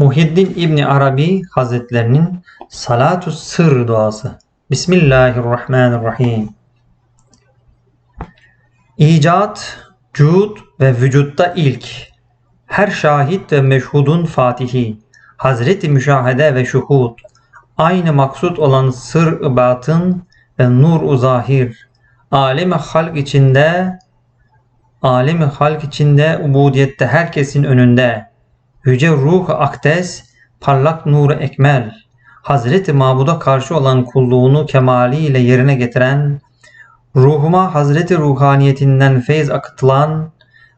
Muhiddin İbni Arabi Hazretlerinin Salatü Sır duası. Bismillahirrahmanirrahim. İcat, cud ve vücutta ilk. Her şahit ve meşhudun fatihi. Hazreti müşahede ve şuhud. Aynı maksut olan sır batın ve nur zahir. Alemi halk içinde alemi halk içinde ubudiyette herkesin önünde. Yüce ruh akdes, parlak nuru ekmel. Hazreti Mabud'a karşı olan kulluğunu kemaliyle yerine getiren, ruhuma Hazreti ruhaniyetinden feyz akıtılan,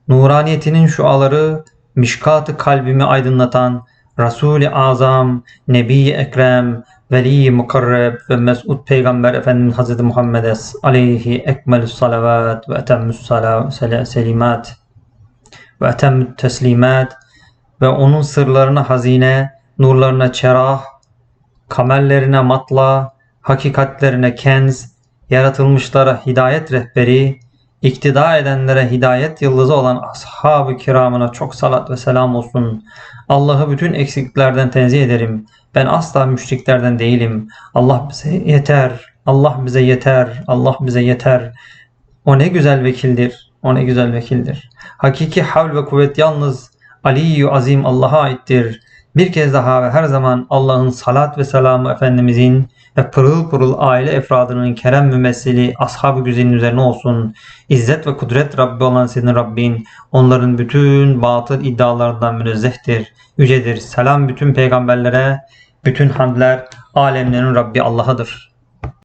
nuraniyetinin şuaları, mişkat-ı kalbimi aydınlatan, Resul-i Azam, Nebi-i Ekrem, Veli-i Mukarreb ve Mesud Peygamber Efendimiz Hazreti Muhammed'e aleyhi ekmelü salavat ve etemmüs sala- selimat ve etemmü teslimat ve onun sırlarına hazine, nurlarına çerah, kamellerine matla, hakikatlerine kenz, yaratılmışlara hidayet rehberi, iktida edenlere hidayet yıldızı olan ashab-ı kiramına çok salat ve selam olsun. Allah'ı bütün eksikliklerden tenzih ederim. Ben asla müşriklerden değilim. Allah bize yeter. Allah bize yeter. Allah bize yeter. O ne güzel vekildir. O ne güzel vekildir. Hakiki havl ve kuvvet yalnız Aliyyü Azim Allah'a aittir. Bir kez daha ve her zaman Allah'ın salat ve selamı Efendimizin ve pırıl pırıl aile efradının kerem mümessili ashab-ı güzelin üzerine olsun. İzzet ve kudret Rabbi olan senin Rabbin onların bütün batıl iddialarından münezzehtir, yücedir. Selam bütün peygamberlere, bütün hamdler alemlerin Rabbi Allah'adır.